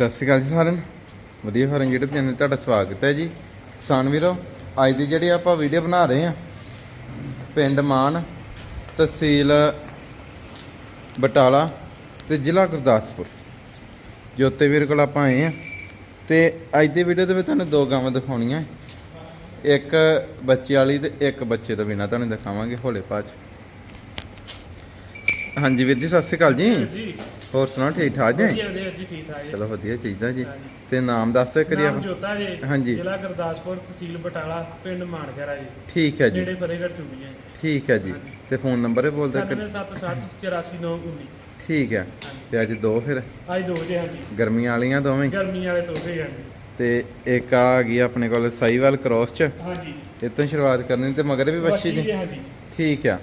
ਸਤਿ ਸ਼੍ਰੀ ਅਕਾਲ ਜੀ ਸਾਰਿਆਂ ਨੂੰ। ਵਧੀਆ ਫਾਰਮ YouTube ਚੈਨਲ 'ਤੇ ਤੁਹਾਡਾ ਸਵਾਗਤ ਹੈ ਜੀ। ਕਿਸਾਨ ਵੀਰੋ, ਅੱਜ ਦੀ ਜਿਹੜੀ ਆਪਾਂ ਵੀਡੀਓ ਬਣਾ ਰਹੇ ਹਾਂ, ਪਿੰਡ ਮਾਨ, ਤਹਿਸੀਲ ਬਟਾਲਾ ਤੇ ਜ਼ਿਲ੍ਹਾ ਗੁਰਦਾਸਪੁਰ ਜੋਤੇ ਵੀਰ ਕੋਲ ਆਪਾਂ ਆਏ ਆ ਤੇ ਅੱਜ ਦੀ ਵੀਡੀਓ ਦੇ ਵਿੱਚ ਤੁਹਾਨੂੰ ਦੋ ਗਾਵਾਂ ਦਿਖਾਉਣੀਆਂ। ਇੱਕ ਬੱਚੇ ਵਾਲੀ ਤੇ ਇੱਕ ਬੱਚੇ ਤੋਂ ਬਿਨਾ ਤੁਹਾਨੂੰ ਦਿਖਾਵਾਂਗੇ ਹੌਲੇ ਪਾਚ ਹਾਂਜੀ ਵੀਰ ਜੀ ਸਤਿ ਸ਼੍ਰੀ ਅਕਾਲ ਜੀ। ਜੀ। ਹੋਰ ਸੁਣਾਓ ਠੀਕ ਠਾਕ ਜੀ? ਵਧੀਆ ਵਧੀਆ ਜੀ ਠੀਕ ਠਾਕ ਜੀ। ਚਲੋ ਵਧੀਆ ਚਾਹੀਦਾ ਜੀ। ਹਾਂਜੀ। ਤੇ ਨਾਮ ਦੱਸ ਦਿਓ ਕਰੀ ਨਾਮ ਆਪਾਂ ਜੋਤਾ ਜੀ ਹਾਂਜੀ। ਜ਼ਿਲ੍ਹਾ ਗੁਰਦਾਸਪੁਰ ਤਹਿਸੀਲ ਬਟਾਲਾ ਪਿੰਡ ਮਾਨਕਰਾ ਜੀ। ਠੀਕ ਹੈ ਜੀ। ਨੇੜੇ ਫਤਿਹਗੜ੍ਹ ਚੁੰਗੀ ਹੈ ਠੀਕ ਹੈ ਜੀ। ਤੇ ਫੋਨ ਨੰਬਰ ਇਹ ਬੋਲ ਦਿਓ ਕਰੀ 9760849919 ਠੀਕ ਹੈ। ਤੇ ਅੱਜ ਦੋ ਫਿਰ? ਅੱਜ ਦੋ ਜੇ ਹਾਂਜੀ। ਗਰਮੀਆਂ ਵਾਲੀਆਂ ਦੋਵੇਂ? ਗਰਮੀ ਵਾਲੇ ਤੋਹਫੇ ਹਾਂਜੀ। ਤੇ ਇੱਕ ਆ ਆ ਗਈ ਆਪਣੇ ਕੋਲ ਸਾਈਵਾਲ ਕ੍ਰੋਸ ਚ। ਹਾਂਜੀ। ਇਤੋਂ ਸ਼ੁਰੂਆਤ ਕਰਨੀ ਤੇ ਮਗਰ ਵੀ ਵੱਛੀ ਜੀ। ਹਾਂਜੀ। ਠੀਕ ਆ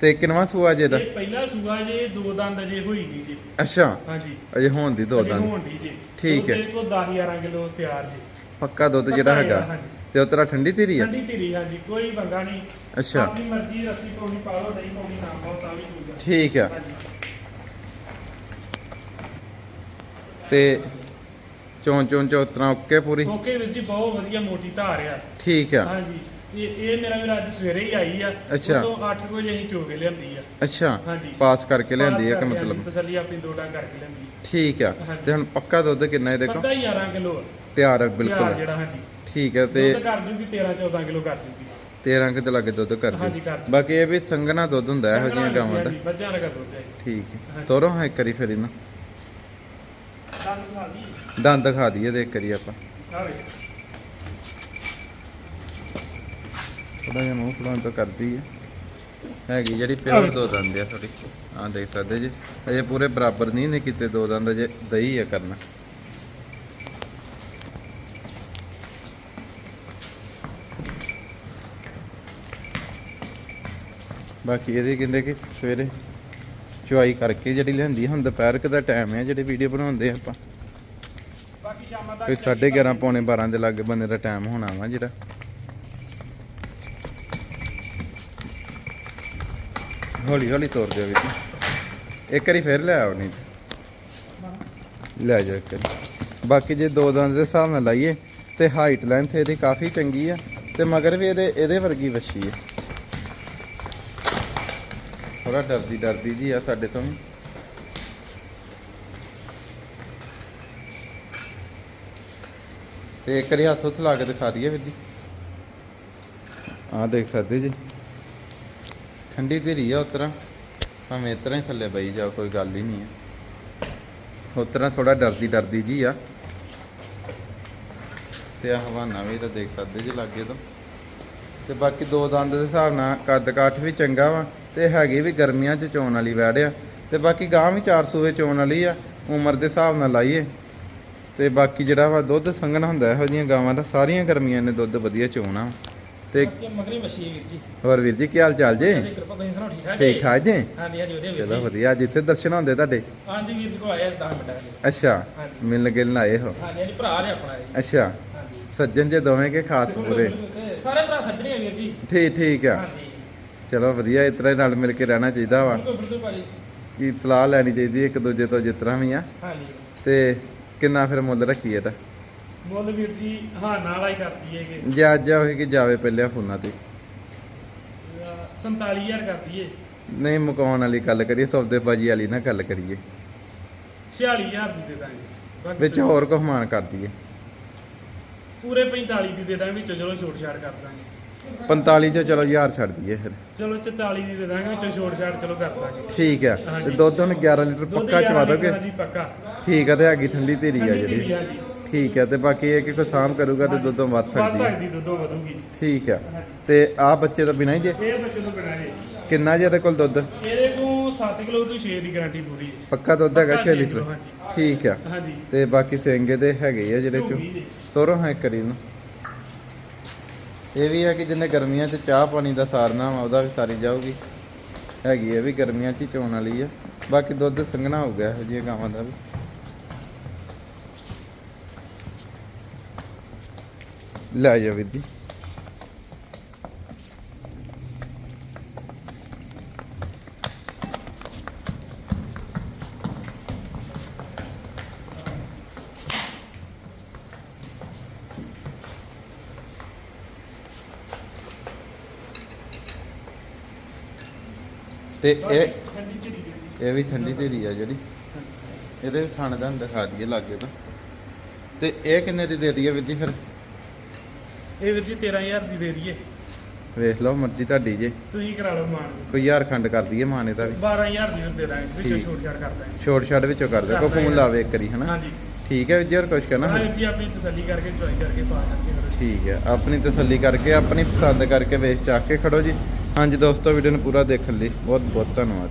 ਤੇ ਕਿੰਨਵਾਂ ਸੂਆ ਜੇ ਦਾ? ਇਹ ਪਹਿਲਾ ਸੂਆ ਜੇ ਦੋ ਦੰਦ ਜੇ ਹੋਈ ਨਹੀਂ ਜੀ। ਅੱਛਾ। ਹਾਂਜੀ। ਅਜੇ ਹੋਣ ਦੀ ਦੋ ਅਜੇ ਦੰਦ। ਹੋਣ ਦੀ ਜੀ। ਠੀਕ ਹੈ। ਕੋ 10 11 ਕਿਲੋ ਤਿਆਰ ਜੀ। ਪੱਕਾ ਦੁੱਧ ਜਿਹੜਾ ਹੈਗਾ। ਤੇ ਉਤਰਾ ਠੰਡੀ ਧੀਰੀ ਆ ਠੰਡੀ ਧੀਰੀ ਹਾਂਜੀ। ਕੋਈ ਪੰਗਾ ਨਹੀਂ। ਅੱਛਾ। ਆਪਣੀ ਮਰਜ਼ੀ ਰੱਸੀ ਪਾਉਣੀ ਪਾ ਲਓ ਨਹੀਂ ਪਾਉਣੀ ਨਾ ਪਾਓ ਤਾਂ ਵੀ ਠੀਕ ਹਾਂਜੀ। ਤੇ ਚੋਂ ਚੋਂ ਚੋਤਰਾ ਓਕੇ ਪੂਰੀ? ਓਕੇ ਵੀਰ ਜੀ ਬਹੁਤ ਵਧੀਆ ਮੋਟੀ ਧਾਰ ਆ। ਠੀਕ ਆ। ਹਾਂਜੀ। ਇਹ ਇਹ ਮੇਰਾ ਵੀਰ ਅੱਜ ਸਵੇਰੇ ਹੀ ਆਈ ਆ। ਅੱਛਾ। ਉਦੋਂ 8 ਵਜੇ ਅਸੀਂ ਚੋ ਕੇ ਲਿਆਂਦੀ ਆ। ਅੱਛਾ ਹਾਂਜੀ। ਪਾਸ ਕਰਕੇ ਲਿਆਂਦੀ ਆ ਕਿ ਪਾਸ ਕਰਕੇ ਮਤਲਬ? ਤਸੱਲੀ ਆਪਣੀ ਦੋ ਡਾਂ ਕਰਕੇ ਲਿਆਂਦੀ ਠੀਕ ਆ। ਹਾਂਜੀ। ਤੇ ਹੁਣ ਪੱਕਾ ਦੁੱਧ ਕਿੰਨਾ ਇਹਦੇ ਕੋਲ? ਪੱਕਾ ਹੀ 11 ਕਿਲੋ ਆ। ਤਿਆਰ ਹੈ ਤਿਆਰ ਬਿਲਕੁਲ ਜਿਹੜਾ ਹਾਂਜੀ। ਠੀਕ ਹੈ ਤੇ ਦੁੱਧ ਕਰ ਜੂਗੀ 13 14 ਕਿਲੋ ਕਰ ਜੂਗੀ। 13 ਕਿਤੇ ਲੱਗੇ ਦੁੱਧ ਕਰ ਦਿਓ। ਹਾਂਜੀ, ਕਰ ਦਿਓ। ਬਾਕੀ ਇਹ ਵੀ ਸੰਘਣਾ ਦੁੱਧ ਹੁੰਦਾ ਇਹੋ ਜਿਹੀਆਂ ਗਾਵਾਂ ਦਾ। ਹਾਂਜੀ, ਮੱਝਾਂ ਦਾ ਦੁੱਧ ਹੈ। ਠੀਕ ਹੈ। ਤੋਰੋ ਹਾਂ ਇੱਕ ਵਾਰੀ ਫਿਰ ਇਹਨਾਂ। ਦੰਦ ਖਾਦੀ ਦੰਦ ਦਿਖਾ ਦਈਏ ਤੇ ਇੱਕ ਵਾਰੀ ਆਪਾਂ। ਥੋੜਾ ਜਿਹਾ ਮੂੰਹ ਫਲਾਉਣ ਤੋਂ ਕਰਦੀ ਹੈ ਹੈਗੀ ਜਿਹੜੀ ਪਿਓਰ ਦੋ ਦੰਦ ਆ ਥੋੜੀ ਆਹ ਦੇਖ ਸਕਦੇ ਜੀ। ਅਜੇ ਪੂਰੇ ਬਰਾਬਰ ਨਹੀਂ ਨੇ ਕੀਤੇ ਦੋ ਦੰਦ ਅਜੇ ਦਈ ਆ ਕਰਨਾ। ਬਾਕੀ ਇਹਦੇ ਕਹਿੰਦੇ ਕਿ ਸਵੇਰੇ ਚੁਆਈ ਕਰਕੇ ਜਿਹੜੀ ਲਿਆਂਦੀ ਹੁਣ ਦੁਪਹਿਰ ਕੁ ਦਾ ਟਾਈਮ ਹੈ ਜਿਹੜੀ ਵੀਡੀਓ ਬਣਾਉਂਦੇ ਆਪਾਂ। ਬਾਕੀ ਸ਼ਾਮਾਂ ਤੱਕ ਕੋਈ 11:30 ਪੌਣੇ 12 ਦੇ ਲਾਗੇ ਬੰਦੇ ਦਾ ਟਾਈਮ ਹੋਣਾ ਵਾ ਜਿਹੜਾ। ਹੌਲੀ ਹੌਲੀ ਤੋਰ ਦਿਓ ਵੀਰ ਇੱਕ ਵਾਰੀ ਫੇਰ ਲੈ ਆਓ ਨਹੀਂ ਲੈ ਜਾਓ ਇੱਕ ਵਾਰੀ। ਬਾਕੀ ਜੇ ਦੋ ਦੰਦ ਦੇ ਹਿਸਾਬ ਨਾਲ ਲਾਈਏ ਤੇ ਹਾਈਟ ਲੈਂਥ ਇਹਦੀ ਕਾਫੀ ਚੰਗੀ ਆ ਤੇ ਮਗਰ ਵੀ ਇਹਦੇ ਇਹਦੇ ਵਰਗੀ ਵੱਛੀ ਹੈ ਥੋੜਾ ਡਰਦੀ ਡਰਦੀ ਜੀ ਆ ਸਾਡੇ ਤੋਂ ਤੇ ਇੱਕ ਵਾਰੀ ਹੱਥ ਉੱਥੇ ਲਾ ਕੇ ਦਿਖਾ ਦਈਏ ਵੀਰ ਜੀ। ਆਹ ਦੇਖ ਸਕਦੇ ਜੀ। ਠੰਡੀ ਧੀਰੀ ਆ ਉਤਰਾ। ਭਾਵੇਂ ਇਤਰਾ ਹੀ ਥੱਲੇ ਬਈ ਜਾ ਕੋਈ ਗੱਲ ਹੀ ਨਹੀਂ ਆ। ਉਤਰਾ ਥੋੜਾ ਡਰਦੀ ਡਰਦੀ ਜੀ ਆ। ਤੇ ਆ ਹਵਾਨਾ ਵੀ ਤਾਂ ਦੇਖ ਸਕਦੇ ਜੀ ਲਾਗੇ ਤੋਂ। ਤੇ ਬਾਕੀ ਦੋ ਦੰਦ ਦੇ ਹਿਸਾਬ ਨਾਲ ਕੱਦ ਕਾਠ ਵੀ ਚੰਗਾ ਵਾ, ਤੇ ਹੈਗੀ ਵੀ ਗਰਮੀਆਂ 'ਚ ਚੋਣ ਵਾਲੀ ਵੈੜ ਆ। ਤੇ ਬਾਕੀ ਗਾਂ ਵੀ 4 ਸੂਏ ਚੋਣ ਵਾਲੀ ਆ, ਉਮਰ ਦੇ ਹਿਸਾਬ ਨਾਲ ਲਾਈਏ। ਤੇ ਬਾਕੀ ਜਿਹੜਾ ਵਾ ਦੁੱਧ ਸੰਘਣਾ ਹੁੰਦਾ, ਇਹੋ ਜਿਹੀਆਂ ਗਾਵਾਂ ਦਾ ਸਾਰੀਆਂ ਗਰਮੀਆਂ ਨੇ ਦੁੱਧ ਵਧੀਆ ਚੋਣਾ। ਵਾ। ਤੇ ਮਗਰੀ ਹੈ ਵੀਰ ਜੀ। ਹੋਰ ਵੀਰ ਜੀ ਕੀ ਹਾਲ ਚਾਲ ਜੇ? ਅਸੀਂ ਕਿਰਪਾ ਤੁਸੀਂ ਸੁਣਾਓ ਠੀਕ ਠਾਕ ਠੀਕ ਠਾਕ ਜੀ? ਹਾਂਜੀ ਹਾਂਜੀ ਵਧੀਆ ਵੀਰ ਚਲੋ ਜੀ। ਵਧੀਆ ਜਿੱਥੇ ਦਰਸ਼ਨ ਹੁੰਦੇ ਤੁਹਾਡੇ? ਹਾਂਜੀ ਵੀਰ ਜੀ ਕੋ ਆਇਆ 10 ਮਿੰਟਾਂ ਦੇ ਅੱਛਾ। ਮਿਲਣ ਗਿਲਣ ਆਏ ਹੋ? ਹਾਂਜੀ ਹਾਂਜੀ ਭਰਾ ਨੇ ਆਪਣਾ ਜੀ। ਅੱਛਾ ਸੱਜਣ ਜੇ ਦੋਵੇਂ ਕੇ ਖਾਸ ਪੂਰੇ? ਤੇ ਸਾਰੇ ਭਰਾ ਸੱਜਣੇ ਆ ਵੀਰ ਜੀ। ਠੀਕ ਠੀਕ ਆ। ਚਲੋ ਵਧੀਆ ਇਸ ਤਰ੍ਹਾਂ ਨਾਲ ਮਿਲ ਕੇ ਰਹਿਣਾ ਚਾਹੀਦਾ ਵਾ। ਕੀ ਸਲਾਹ ਲੈਣੀ ਚਾਹੀਦੀ ਇੱਕ ਦੂਜੇ ਤੋਂ ਜਿਸ ਤਰ੍ਹਾਂ ਵੀ ਆ? ਹਾਂਜੀ। ਤੇ ਕਿੰਨਾ ਫਿਰ ਮੁੱਲ ਰੱਖੀਏ ਇਹਦਾ? ਮੁੱਲ ਵੀਰ ਜੀ ਹਾਂ ਨਾਲ ਹੀ ਕਰਦੀ ਹੈ ਕਿ ਜੇ ਅੱਜ ਹੋਏ ਕਿ ਜਾਵੇ ਪਹਿਲਿਆਂ ਫੋਨਾਂ ਤੇ। 47000 ਕਰਦੀ ਹੈ ਨਹੀਂ ਮੁਕਾਉਣ ਵਾਲੀ ਗੱਲ ਕਰੀਏ ਸੌਦੇ ਬਾਜੀ ਵਾਲੀ ਨਾ ਗੱਲ ਕਰੀਏ। 46000 ਦੀ ਦੇ ਦਾਂਗੇ। ਬਾਕੀ ਵਿੱਚ ਹੋਰ ਕੁਝ ਮਾਨ ਕਰ ਦਈਏ ਪੂਰੇ 45 ਦੀ ਦੇ ਦਾਂਗੇ ਵਿੱਚੋਂ ਚਲੋ ਛੋਟ ਛਾੜ ਕਰ ਦਾਂਗੇ। 45 ਚ ਚਲੋ ਯਾਰ ਛੱਡ ਦਈਏ ਫਿਰ। ਚਲੋ 44 ਦੀ ਦੇ ਦਾਂਗੇ ਵਿੱਚੋਂ ਛੋਟ ਛਾੜ ਚਲੋ ਕਰ ਦਾਂਗੇ। ਠੀਕ ਆ। ਤੇ। ਦੁੱਧ ਹੁਣ 11 ਲੀਟਰ ਦੁੱਧ ਪੱਕਾ ਚਵਾ ਦੋਗੇ? ਹਾਂਜੀ ਪੱਕਾ। ਠੀਕ ਆ ਤੇ ਹੈਗੀ ਠੰਡੀ ਧੀਰੀ ਆ ਜਿਹੜੀ। ਠੀਕ ਆ ਤੇ ਬਾਕੀ ਇਹ ਕਿ ਕੋਈ ਸਾਮ ਕਰੂਗਾ ਤੇ ਦੁੱਧੋਂ ਵੱਧ ਵੱਧ ਸਕਦੀ ਹੈ। ਸਕਦੀ ਦੁੱਧੋਂ ਵਧੂਗੀ। ਠੀਕ ਹਾਂਜੀ। ਤੇ ਆ ਬੱਚੇ ਤਾਂ ਬਿਨਾਂ ਹੀ ਜੇ? ਇਹ ਬੱਚੇ ਤੋਂ ਬਿਨਾਂ ਜੀ ਕਿੰਨਾ ਜੇ ਇਹਦੇ ਕੋਲ ਦੁੱਧ? ਇਹਦੇ ਕੋਲ 7 ਕਿਲੋ ਤੋਂ 6 ਦੀ ਗਾਰੰਟੀ ਪੂਰੀ ਹੈ। ਪੱਕਾ ਦੁੱਧ ਹੈਗਾ ਪੱਕਾ 6 ਛੇ ਲੀਟਰ। ਠੀਕ ਆ ਹਾਂਜੀ। ਤੇ ਬਾਕੀ ਸਿੰਗੇ ਦੇ ਹੈਗੇ ਆ ਜਿਹੜੇ ਚੋਂ। ਤੋਰੋ ਹਾਂ ਇੱਕ ਵਾਰੀ ਨੂੰ ਇਹ ਵੀ ਹੈ ਕਿ ਜਿੰਨੇ ਗਰਮੀਆਂ 'ਚ ਚਾਹ ਪਾਣੀ ਦਾ ਸਾਰਨਾ ਵਾ ਉਹਦਾ ਵੀ ਸਾਰੀ ਜਾਊਗੀ। ਹੈਗੀ ਇਹ ਵੀ ਗਰਮੀਆਂ 'ਚ ਹੀ ਚੋਣ ਵਾਲੀ ਆ। ਬਾਕੀ ਦੁੱਧ ਸੰਘਣਾ ਹੋ ਗਿਆ ਇਹੋ ਗਾਵਾਂ ਦਾ ਵੀ। ਲੈ ਜਾ ਵੀਰ ਜੀ। ਤੇ ਇਹ ਇਹ ਵੀ ਠੰਡੀ ਤੇਰੀ ਆ ਜਿਹੜੀ। ਇਹਦੇ ਥਣ ਦਾ ਦਿਖਾ ਦਈਏ ਲਾਗੇ ਤਾਂ। ਤੇ ਇਹ ਕਿੰਨੇ ਦੀ ਦੇ ਦਈਏ ਵੀਰ ਜੀ ਫਿਰ? ਇਹ ਵੀਰ ਜੀ 13000 ਦੀ ਦੇ ਦਈਏ। ਵੇਖ ਲਓ ਮਰਜ਼ੀ ਤੁਹਾਡੀ ਜੇ। ਤੁਸੀਂ ਕਰਾ ਲਓ ਮਾਨ। ਕੋਈ ਯਾਰ ਖੰਡ ਕਰ ਦਈਏ ਮਾਨੇ ਦਾ ਵੀ। 12000 ਦੀ ਦੇ ਦਾਂਗੇ ਵਿੱਚੋਂ ਠੀਕ। ਛੋਟ ਛਾੜ ਕਰ ਦਾਂਗੇ। ਛੋਟ ਛੱਡ ਵਿੱਚੋਂ ਕਰ ਦਿਓ ਕੋ ਫੋਨ ਲਾਵੇ ਇੱਕ ਵਾਰੀ ਹਨਾ? ਹਾਂਜੀ। ਠੀਕ ਹੈ ਵੀਰ ਜੀ ਹੋਰ ਕੁਛ ਕਹਿਣਾ? ਹਾਂ ਜੀ ਆਪਣੀ ਤਸੱਲੀ ਕਰਕੇ ਚੁਆਈ ਕਰਕੇ ਪਾ ਕਰਕੇ ਫਿਰ ਠੀਕ ਹੈ ਆਪਣੀ ਤਸੱਲੀ ਕਰਕੇ ਆਪਣੀ ਪਸੰਦ ਕਰਕੇ ਵੇਚ ਚਾਕ ਕੇ ਖੜੋ ਜੀ। ਹਾਂਜੀ ਦੋਸਤੋ ਵੀਡੀਓ ਨੂੰ ਪੂਰਾ ਦੇਖਣ ਲਈ ਬਹੁਤ ਬਹੁਤ ਧੰਨਵਾਦ।